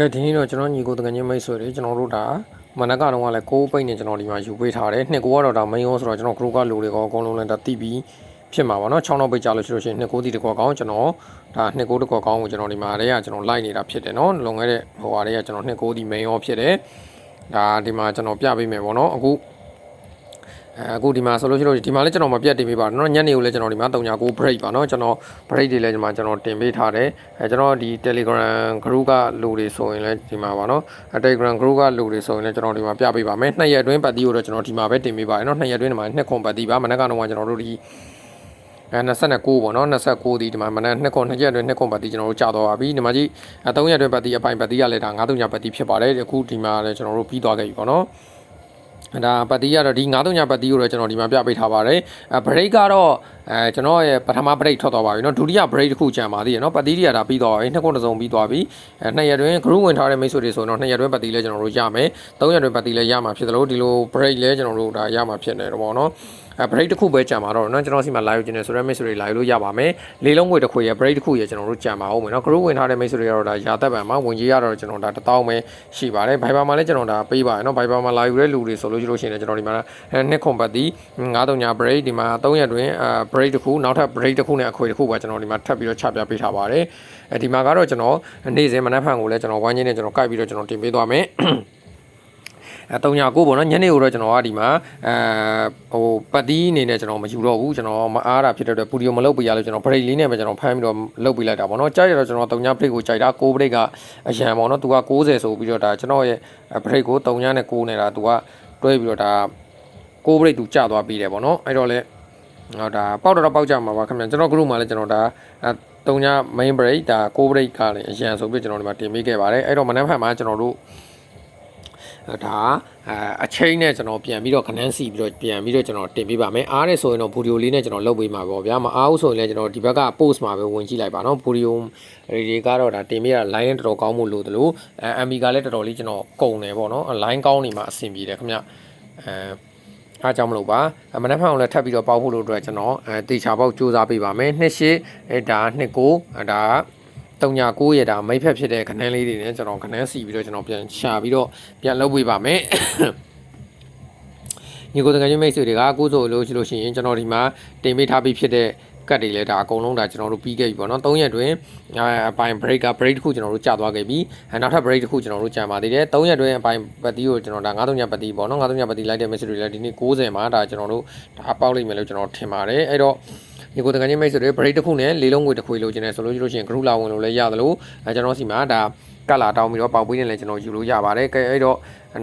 ကဲဒီနေ့တော့ကျွန်တော်ညီကိုတကယ်ချင်းမိတ်ဆွေတွေကျွန်တော်တို့ဒါမနက်ကတော့လည်းကိုးပိတ်နေကျွန်တော်ဒီမှာယူပေးထားတယ်နှစ်ကိုကတော့ဒါ main ရောဆိုတော့ကျွန်တော် group ကလူတွေကောအကုန်လုံးလည်းဒါတိပြီးဖြစ်မှာပါเนาะ6နောက်ပိတ်ကြလို့ရှိလို့ရှိရင်နှစ်ကိုးတီတစ်ကောကောင်းကျွန်တော်ဒါနှစ်ကိုးတစ်ကောကောင်းကိုကျွန်တော်ဒီမှာတည်းကကျွန်တော်လိုက်နေတာဖြစ်တယ်เนาะလွန်ခဲ့တဲ့ဟိုဟာတည်းကကျွန်တော်နှစ်ကိုးတီ main ရောဖြစ်တယ်ဒါဒီမှာကျွန်တော်ပြပေးမယ်ပေါ့เนาะအခု အဲအခုဒီမှာဆိုလို့ရှိလို့ဒီမှာလည်းကျွန်တော်မပြတ်တင်ပေးပါတော့เนาะညနေကိုလည်းကျွန်တော်ဒီမှာ39 break ပါเนาะကျွန်တော် break တွေလည်းဒီမှာကျွန်တော်တင်ပေးထားတယ်အဲကျွန်တော်ဒီ Telegram group ကလူတွေဆိုရင်လည်းဒီမှာပါเนาะ Telegram group ကလူတွေဆိုရင်လည်းကျွန်တော်ဒီမှာပြပေးပါမယ်နှစ်ရက်အတွင်းပတ်တီးကိုတော့ကျွန်တော်ဒီမှာပဲတင်ပေးပါရเนาะနှစ်ရက်အတွင်းဒီမှာနှစ်ခွန်ပတ်တီးပါမနက်ကတော့ကျွန်တော်တို့ဒီအဲ29ပေါ့နော်29ဒီဒီမှာမနက်နှစ်ခွန်နှစ်ရက်အတွင်းနှစ်ခွန်ပတ်တီးကျွန်တော်တို့ကြာတော့ပါပြီဒီမှာကြီးအဲ3ရက်အတွင်းပတ်တီးအပိုင်ပတ်တီးရလဲဒါ9တုညပတ်တီးဖြစ်ပါတယ်အခုဒီမှာလည်းကျွန်တော်တို့ပြီးသွားခဲ့ပြီပေါ့နော် ဒါပတ်တီးကတော့ဒီ9တုညပတ်တီးကိုတော့ကျွန်တော်ဒီမှာပြပေးထားပါတယ်အဲ break ကတော့အဲကျွန်တော်ရဲ့ပထမ break ထွက်သွားပါပြီเนาะဒုတိယ break တစ်ခုကြာပါသေးတယ်เนาะပတ်တီးတွေကဒါပြီးသွားပါပြီနှစ်ခုတစ်စုံပြီးသွားပြီအဲနှစ်ရက်တွင် group ဝင်ထားတဲ့မိတ်ဆွေတွေဆိုတော့နှစ်ရက်တွင်ပတ်တီးလည်းကျွန်တော်တို့ရမယ်သုံးရက်တွင်ပတ်တီးလည်းရမှာဖြစ်တယ်လို့ဒီလို break လည်းကျွန်တော်တို့ဒါရမှာဖြစ်နေတော့ဗောနော်အဲ break တစ်ခုပဲကြာမှာတော့เนาะကျွန်တော်စီမှာ live ကျင်နေဆိုတော့မိတ်ဆွေတွေ live လို့ရပါမယ်လေးလုံးငွေတစ်ခွေရ break တစ်ခုရကျွန်တော်တို့ကြာမှာအောင်မယ်เนาะ group ဝင်ထားတဲ့မိတ်ဆွေတွေကတော့ဒါရာသက်ပံမှာဝင်ကြီးရတော့ကျွန်တော်ဒါတစ်တောင်းပဲရှိပါတယ် Viber မှာလည်းကျွန်တော်ဒါပေးပါတယ်เนาะ Viber မှာ live တဲ့လူတွေဆိုလို့ ရှိလို့ရှိရင်လည်းကျွန်တော်ဒီမှာနှစ်ခွန်ပတ်တီး9တုံညာ break ဒီမှာ3ရက်တွင်အဲ break တစ်ခုနောက်ထပ် break တစ်ခုနဲ့အခွေတစ်ခုပါကျွန်တော်ဒီမှာထပ်ပြီးတော့ချပြပေးထားပါတယ်အဲဒီမှာကတော့ကျွန်တော်နေ့စဉ်မနက်ဖြန်ကိုလည်းကျွန်တော်ဝိုင်းချင်းနဲ့ကျွန်တော်ကိုက်ပြီးတော့ကျွန်တော်တင်ပေးသွားမယ်အဲ39ပေါ့နော်ညနေကိုတော့ကျွန်တော်ကဒီမှာအဲဟိုပတ်တီးအနေနဲ့ကျွန်တော်မယူတော့ဘူးကျွန်တော်မအားတာဖြစ်တဲ့အတွက်ပူဒီယိုမလုပ်ပြရလို့ကျွန်တော် break လေးနဲ့ပဲကျွန်တော်ဖမ်းပြီးတော့လုပ်ပြလိုက်တာပေါ့နော်ကြိုက်ရတော့ကျွန်တော်39 break ကိုကြိုက်တာ6 break ကအရန်ပေါ့နော်သူက60ဆိုပြီးတော့ဒါကျွန်တော်ရဲ့ break ကို39နဲ့6နေတာသူက တွဲပြီးတော့ဒါ6 break သူကျသွားပြီးတယ်ပေါ့နော်အဲ့တော့လေဟောဒါပေါက်တော့ပေါက်ကြမှာပါခင်ဗျကျွန်တော် group မှာလည်းကျွန်တော်ဒါအဲတုံညာ main break ဒါ6 break ကလည်းအရန်ဆိုပြီးကျွန်တော်ဒီမှာတင်ပေးခဲ့ပါတယ်အဲ့တော့မနက်ဖြန်မှာကျွန်တော်တို့ ဒါအအချိန်နဲ့ကျွန်တော်ပြန်ပြီးတော့ခနန်းစီပြီးတော့ပြန်ပြီးတော့ကျွန်တော်တင်ပေးပါမယ်အားရဆိုရင်တော့ဗီဒီယိုလေးနဲ့ကျွန်တော်လုပ်ပေးမှာပေါ့ဗျာမအားဘူးဆိုရင်လည်းကျွန်တော်ဒီဘက်က post မှာပဲဝင်ကြည့်လိုက်ပါနော်ဗီဒီယိုတွေကတော့ဒါတင်ပေးတာ line တော်တော်ကောင်းမှုလို့တလို့အဲ MB ကလည်းတော်တော်လေးကျွန်တော်ကုန်တယ်ပေါ့နော် line ကောင်းနေမှာအဆင်ပြေတယ်ခင်ဗျအဲအားကြောင့်မလို့ပါမနက်ဖြန်အောင်လည်းထပ်ပြီးတော့ပေါက်ဖို့လို့အတွက်ကျွန်တော်အဲတေချာပေါက်စူးစမ်းပေးပါမယ်နှစ်ရှိအဲဒါနှစ်ကိုဒါ 39ရဲ့ဒါမိတ်ဖက်ဖြစ်တဲ့ခနန်းလေးတွေနဲ့ကျွန်တော်ခနန်းစီပြီးတော့ကျွန်တော်ပြန်ရှာပြီးတော့ပြန်လုပ်ပေးပါမယ်ညီကိုတကယ်ချင်းမိတ်ဆွေတွေကအခုဆိုလို့ရှိလို့ရှိရင်ကျွန်တော်ဒီမှာတင်ပေးထားပြီးဖြစ်တဲ့ကတ်တွေလည်းဒါအကုန်လုံးဒါကျွန်တော်တို့ပြီးခဲ့ပြီပေါ့နော်၃ရက်တွင်အပိုင်း break က break တစ်ခုကျွန်တော်တို့ကြာသွားခဲ့ပြီနောက်ထပ် break တစ်ခုကျွန်တော်တို့ကြာပါသေးတယ်၃ရက်တွင်အပိုင်းပတ်တီးကိုကျွန်တော်ဒါ9-3ညပတ်တီးပေါ့နော်9-3ညပတ်တီးလိုက်တဲ့ message တွေလည်းဒီနေ့90မှာဒါကျွန်တော်တို့ဒါပေါက်လိမ့်မယ်လို့ကျွန်တော်ထင်ပါတယ်အဲ့တော့ ဒီကိုတကယ်ချင်းမိတ်ဆွေတွေ break တစ်ခုနဲ့လေးလုံးငွေတစ်ခွေလိုချင်တယ်ဆိုလို့ရှိလို့ရှိရင် group လာဝင်လို့လည်းရတယ်လို့အဲကျွန်တော်စီမှာဒါကလာတောင်းပြီးတော့ပေါက်ပေးနေလဲကျွန်တော်ယူလို့ရပါတယ်ကဲအဲ့တော့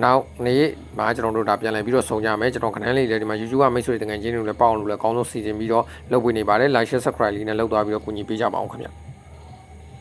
နောက်နေ့မှာကျွန်တော်တို့ဒါပြန်လည်ပြီးတော့ဆုံကြမယ်ကျွန်တော်ခဏလေးလည်းဒီမှာ YouTube ကမိတ်ဆွေတကယ်ချင်းတွေလည်းပေါအောင်လို့လည်းအကောင်းဆုံးစီစဉ်ပြီးတော့လုပ်ပေးနေပါတယ် like share subscribe လေးနဲ့လုပ်သွားပြီးတော့ကူညီပေးကြပါအောင်ခင်ဗျာ